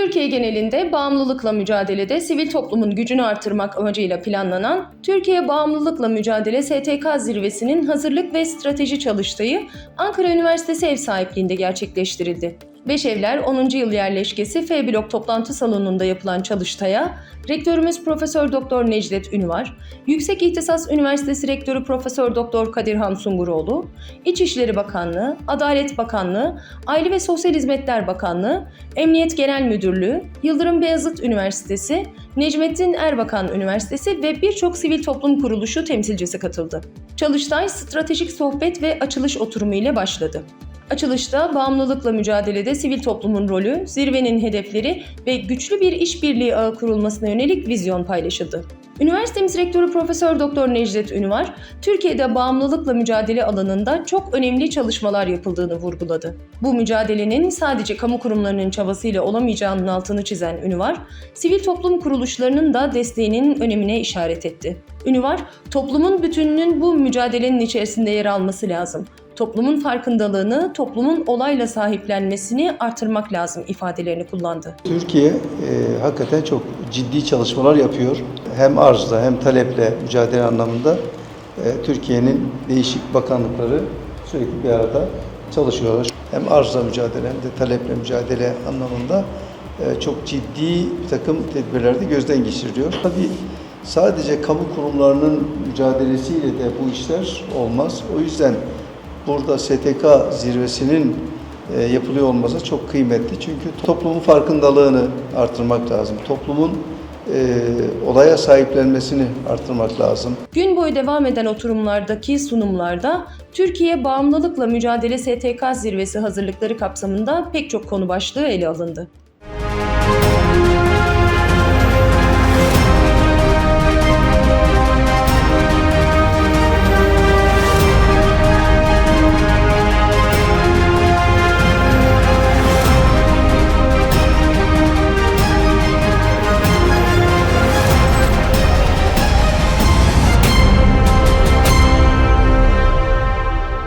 Türkiye genelinde bağımlılıkla mücadelede sivil toplumun gücünü artırmak amacıyla planlanan Türkiye Bağımlılıkla Mücadele STK Zirvesi'nin hazırlık ve strateji çalıştayı Ankara Üniversitesi ev sahipliğinde gerçekleştirildi. Beşevler 10. yıl yerleşkesi F blok toplantı salonunda yapılan çalıştaya Rektörümüz Profesör Doktor Necdet Ünvar, Yüksek İhtisas Üniversitesi Rektörü Profesör Doktor Kadirhan Sunguroğlu, İçişleri Bakanlığı, Adalet Bakanlığı, Aile ve Sosyal Hizmetler Bakanlığı, Emniyet Genel Müdürlüğü, Yıldırım Beyazıt Üniversitesi, Necmettin Erbakan Üniversitesi ve birçok sivil toplum kuruluşu temsilcisi katıldı. Çalıştay stratejik sohbet ve açılış oturumu ile başladı. Açılışta bağımlılıkla mücadelede sivil toplumun rolü, zirvenin hedefleri ve güçlü bir işbirliği ağı kurulmasına yönelik vizyon paylaşıldı. Üniversitemiz Rektörü Profesör Doktor Necdet Ünvar, Türkiye'de bağımlılıkla mücadele alanında çok önemli çalışmalar yapıldığını vurguladı. Bu mücadelenin sadece kamu kurumlarının çabasıyla olamayacağının altını çizen Ünvar, sivil toplum kuruluşlarının da desteğinin önemine işaret etti. Ünvar, toplumun bütününün bu mücadelenin içerisinde yer alması lazım. Toplumun farkındalığını, toplumun olayla sahiplenmesini artırmak lazım ifadelerini kullandı. Türkiye e, hakikaten çok ciddi çalışmalar yapıyor. Hem arzla hem taleple mücadele anlamında e, Türkiye'nin değişik bakanlıkları sürekli bir arada çalışıyorlar. Hem arzla mücadele hem de taleple mücadele anlamında e, çok ciddi bir takım tedbirler de gözden geçiriliyor. Tabii sadece kamu kurumlarının mücadelesiyle de bu işler olmaz. O yüzden burada STK zirvesinin e, yapılıyor olması çok kıymetli. Çünkü toplumun farkındalığını artırmak lazım. Toplumun e, olaya sahiplenmesini artırmak lazım. Gün boyu devam eden oturumlardaki sunumlarda Türkiye Bağımlılıkla Mücadele STK Zirvesi hazırlıkları kapsamında pek çok konu başlığı ele alındı.